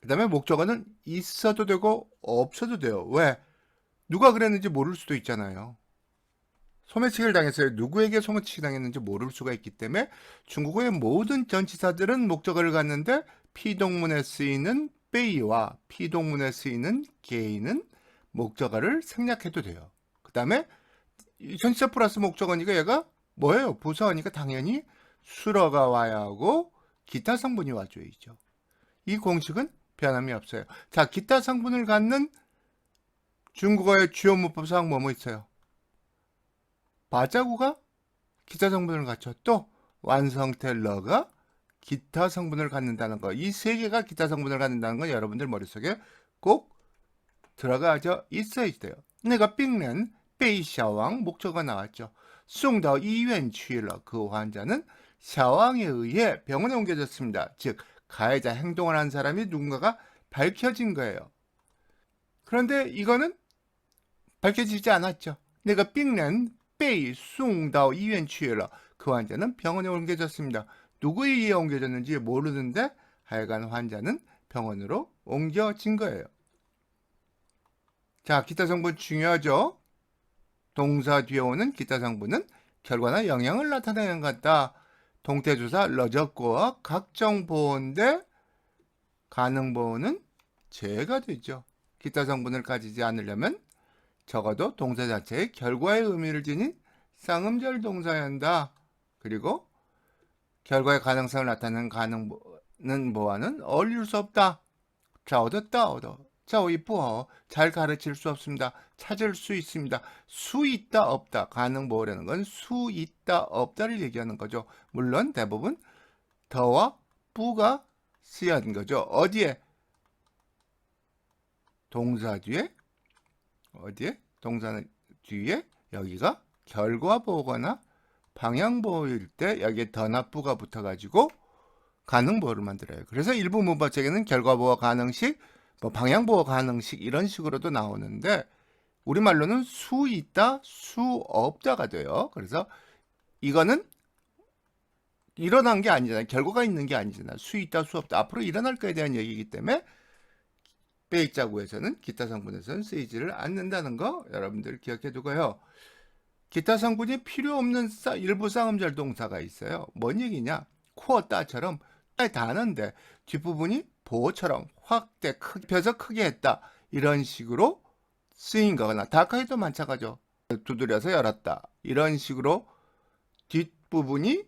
그 다음에 목적어는 있어도 되고 없어도 돼요. 왜? 누가 그랬는지 모를 수도 있잖아요. 소매치기를 당했어요. 누구에게 소매치기 당했는지 모를 수가 있기 때문에 중국어의 모든 전치사들은 목적어를 갖는데 피동문에 쓰이는 빼이와 피동문에 쓰이는 게이는 목적어를 생략해도 돼요. 그 다음에 전치사 플러스 목적어니까 얘가 뭐예요? 부사어니까 당연히 수러가 와야 하고 기타 성분이 와줘야죠. 이 공식은 변함이 없어요. 자, 기타 성분을 갖는 중국어의 주요 문법상 뭐뭐 있어요? 바자구가 기타 성분을 갖죠. 또 완성태 러가 기타 성분을 갖는다는 거. 이 세 개가 기타 성분을 갖는다는 건 여러분들 머릿속에 꼭 들어가져 있어야 돼요. 내가 빙는 베이샤왕 목적어가 나왔죠. 숭더 이院 취러 그 환자는 샤왕에 의해 병원에 옮겨졌습니다. 즉 가해자 행동을 한 사람이 누군가가 밝혀진 거예요. 그런데 이거는 밝혀지지 않았죠. 내가 빙낸 빼이 숭다오 이엔 취해라. 그 환자는 병원에 옮겨졌습니다. 누구에 의해 옮겨졌는지 모르는데 하여간 환자는 병원으로 옮겨진 거예요. 자, 기타 성분 중요하죠? 동사 뒤에 오는 기타 성분은 결과나 영향을 나타내는 것 같다. 동태조사 러적고와 각정 보호인데 가능 보호는 제가 되죠. 기타 성분을 가지지 않으려면 적어도 동사 자체의 결과의 의미를 지닌 쌍음절 동사여야 한다. 그리고 결과의 가능성을 나타내는 가능는 뭐와는 어울릴 수 없다. 자, 얻었다, 얻어. 자, 이쁘어. 잘 가르칠 수 없습니다. 찾을 수 있습니다. 수 있다, 없다. 가능 뭐라는 건 수 있다, 없다를 얘기하는 거죠. 물론 대부분 더와 뿌가 쓰여진 거죠. 어디에? 동사 뒤에 어디에? 동사는 뒤에 여기가 결과 보거나 방향 보일 때 여기에 더나 뿌가 붙어가지고 가능 보호를 만들어요. 그래서 일부 문법책에는 결과 보호 가능식, 뭐 방향 보호 가능식 이런 식으로도 나오는데 우리말로는 수 있다, 수 없다가 돼요. 그래서 이거는 일어난 게 아니잖아요. 결과가 있는 게 아니잖아요. 수 있다, 수 없다. 앞으로 일어날 거에 대한 얘기이기 때문에 베이자구에서는 기타 성분에서는 쓰이지를 않는다는 거 여러분들 기억해 두고요. 기타 성분이 필요 없는 싸- 일부 쌍음절 동사가 있어요. 뭔 얘기냐? 코어 따처럼 다는데 뒷부분이 보호처럼 확대 크게 펴서 크게 했다. 이런 식으로 쓰인 거거나 다카이도 마찬가지죠. 두드려서 열었다. 이런 식으로 뒷부분이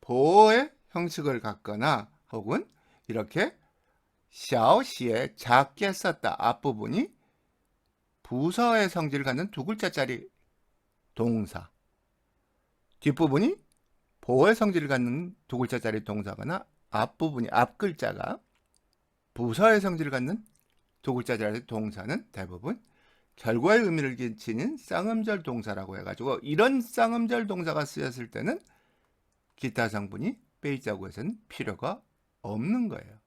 보호의 형식을 갖거나 혹은 이렇게 샤오시에 작게 썼다. 앞부분이 부서의 성질을 갖는 두 글자짜리 동사. 뒷부분이 보호의 성질을 갖는 두 글자짜리 동사거나 앞부분이 앞글자가 부사의 성질을 갖는 도굴자절의 동사는 대부분 결과의 의미를 지닌 쌍음절 동사라고 해가지고 이런 쌍음절 동사가 쓰였을 때는 기타 성분이 빼자고 해서는 필요가 없는 거예요.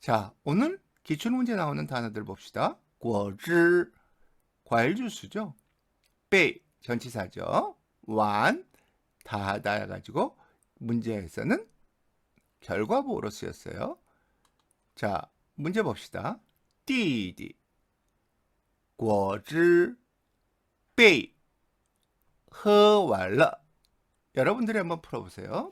자, 오늘 기출문제 나오는 단어들 봅시다. 과일, 과일 주스죠. 빼, 전치사죠. 완, 다, 다 해가지고 문제에서는 결과보로 쓰였어요. 자, 문제 봅시다. 弟弟果汁被喝完了 여러분들이 한번 풀어보세요.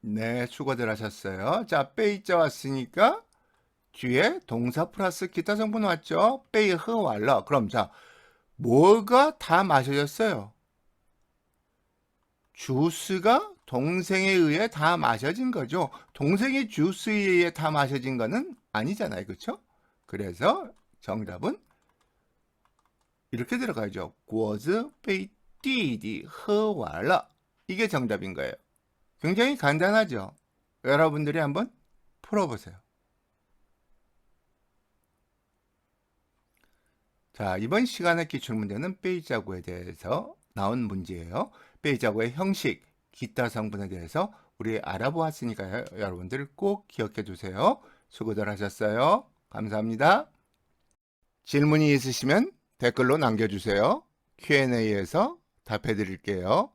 네, 수고들 하셨어요. 자, 빼이자 왔으니까 뒤에 동사 플러스 기타 성분 왔죠? 빼이 흐 왈러. 그럼 자, 뭐가 다 마셔졌어요? 주스가 동생에 의해 다 마셔진 거죠. 동생의 주스에 의해 다 마셔진 거는 아니잖아요. 그렇죠? 그래서 정답은 이렇게 들어가죠. 果子被弟弟喝完了. 이게 정답인 거예요. 굉장히 간단하죠? 여러분들이 한번 풀어보세요. 자, 이번 시간의 기출문제는 베이자고에 대해서 나온 문제예요. 베이자고의 형식, 기타 성분에 대해서 우리 알아보았으니까요. 여러분들 꼭 기억해 두세요. 수고들 하셨어요. 감사합니다. 질문이 있으시면 댓글로 남겨주세요. Q&A에서 답해 드릴게요.